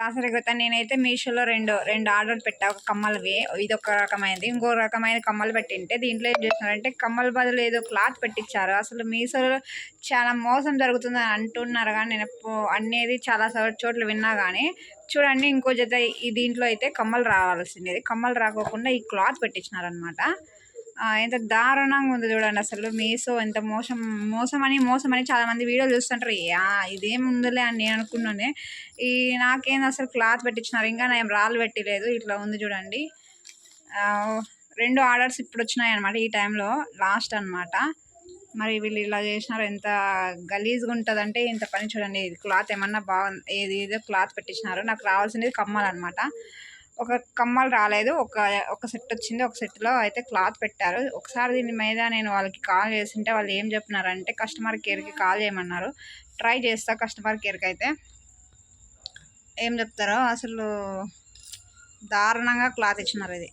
దాసరిగత నేనైతే మీషోలో రెండు రెండు ఆర్డర్ పెట్టా. ఒక కమ్మలవి ఇది ఒక రకమైనది ఇంకో రకమైన కమ్మలు పెట్టింటే దీంట్లో ఏం చేస్తున్నారంటే కమ్మల బదులు ఏదో క్లాత్ పెట్టించారు. అసలు మీషోలో చాలా మోసం జరుగుతుందని అంటున్నారు కానీ నేను అనేది చాలా చోట్ల విన్నా కానీ చూడండి ఇంకో జత ఈ దీంట్లో అయితే కమ్మలు రావాల్సింది. కమ్మలు రాకోకుండా ఈ క్లాత్ పెట్టించినారనమాట ఎంత దారుణంగా ఉంది చూడండి అసలు మీషో ఎంత మోసం మోసం అని మోసం అని చాలా మంది వీడియోలు చూస్తుంటారు ఇదేం ఉందిలే అని నేను అనుకున్నానే. ఈ నాకేం అసలు క్లాత్ పెట్టించినారు ఇంకా నేను రాళ్ళు పెట్టలేదు ఇట్లా ఉంది చూడండి. రెండు ఆర్డర్స్ ఇప్పుడు వచ్చినాయి అనమాట ఈ టైంలో లాస్ట్ అన్నమాట. మరి వీళ్ళు ఇలా చేసినారు ఎంత గలీజ్గా ఉంటుందంటే ఇంత పని చూడండి ఇది క్లాత్ ఏమన్నా బాగుంది ఏది ఏదో క్లాత్ పెట్టించినారు నాకు రావాల్సింది కమ్మాలన్నమాట. ఒక కమ్మలు రాలేదు. ఒక ఒక సెట్ వచ్చింది. ఒక సెట్లో అయితే క్లాత్ పెట్టారు. ఒకసారి దీని మీద నేను వాళ్ళకి కాల్ చేసింటే వాళ్ళు ఏం చెప్పినారంటే కస్టమర్ కేర్కి కాల్ చేయమన్నారు. ట్రై చేస్తా కస్టమర్ కేర్కి అయితే. ఏం చెప్తారో అసలు దారుణంగా క్లాత్ ఇచ్చినారు ఇది.